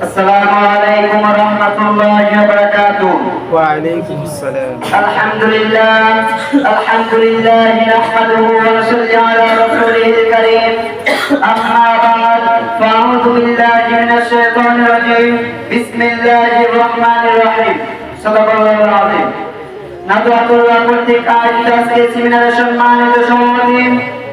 السلام عليكم ورحمة الله وبركاته وعليكم السلام الحمد لله الحمد لله نحمده ونصلي على رسوله الكريم أما بعد فأعوذ بالله من الشيطان الرجيم بسم الله الرحمن الرحيم صدق الله العظيم নাদুয়াতুল্লাহ কর্তৃক আয়োজিত আজকে সেমিনারের সম্মানিত সভাপতি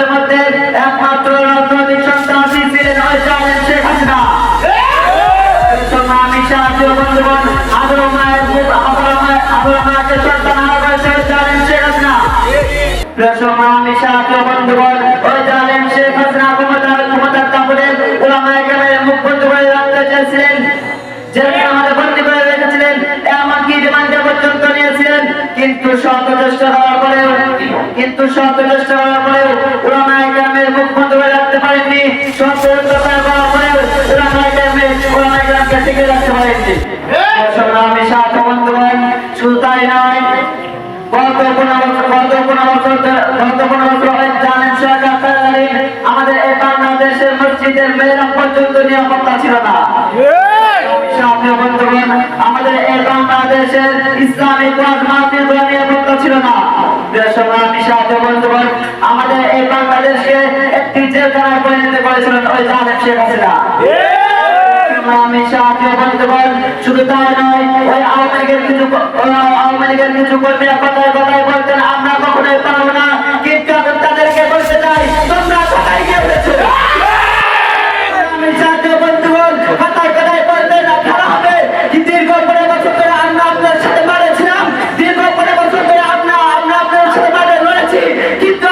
বাংলাদেশের মধ্যে একমাত্র রাজনৈতিক সন্ত্রাসী ছিলেন শেখ হাসিনা। সংগ্রামী সাহায্য বন্ধুগণ, আদর মায়ের আদর মায়ের, আদর মাকে সন্তান ওই শেখ হাসিনা। সংগ্রামী সাহায্য বন্ধুগণ, ওই জালেম শেখ হাসিনা ক্ষমতার ক্ষমতার তাপরে ওলামায়ে কেরামের মুখ বন্ধ করে রাখতে চেয়েছিলেন। যেখানে আমাদের শত চেষ্টা হওয়ার পরেও ওলামায়ে কেরামের মুখ বন্ধ করে রাখতে পারেননি। আমাদের এই বাংলাদেশের মসজিদের মেয়েরা পর্যন্ত নিরাপত্তা ছিল না। আমাদের এই বাংলাদেশের ইসলামিক মাহফিল নিরাপত্তা ছিল না। আমাদের এই বাংলাদেশকে একটি জেলখানায় পরিণত করেছিলেন ওই জালেম শেখ হাসিনা। আমি সাথীয় বন্ধুগণ, শুধু তাই নয় ওই আওয়ামী লীগের কিছু আওয়ামী লীগের কিছু কর্মীরা কথায় কথায় কিন্তু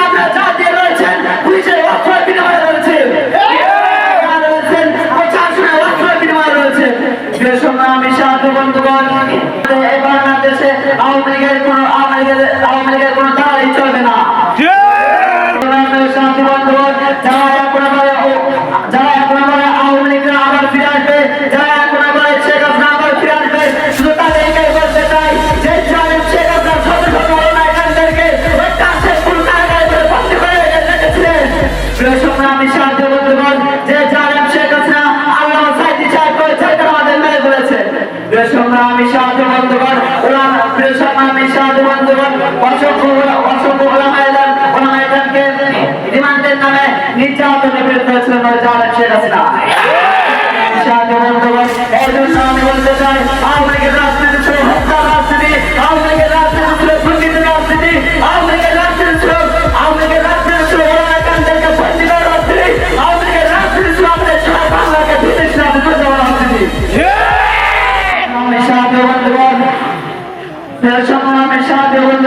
রিমান্ডের নামে নির্যাতনে বিরুদ্ধে ওই জালেম শেখ হাসিনা। এই জন্য আমি বলতে চাই আওয়ামী লীগের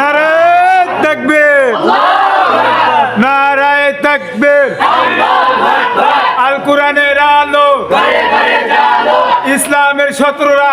নারায় থাকবে নারায় থাকবে আল কোরআনের আলো। ইসলামের শত্রুরা।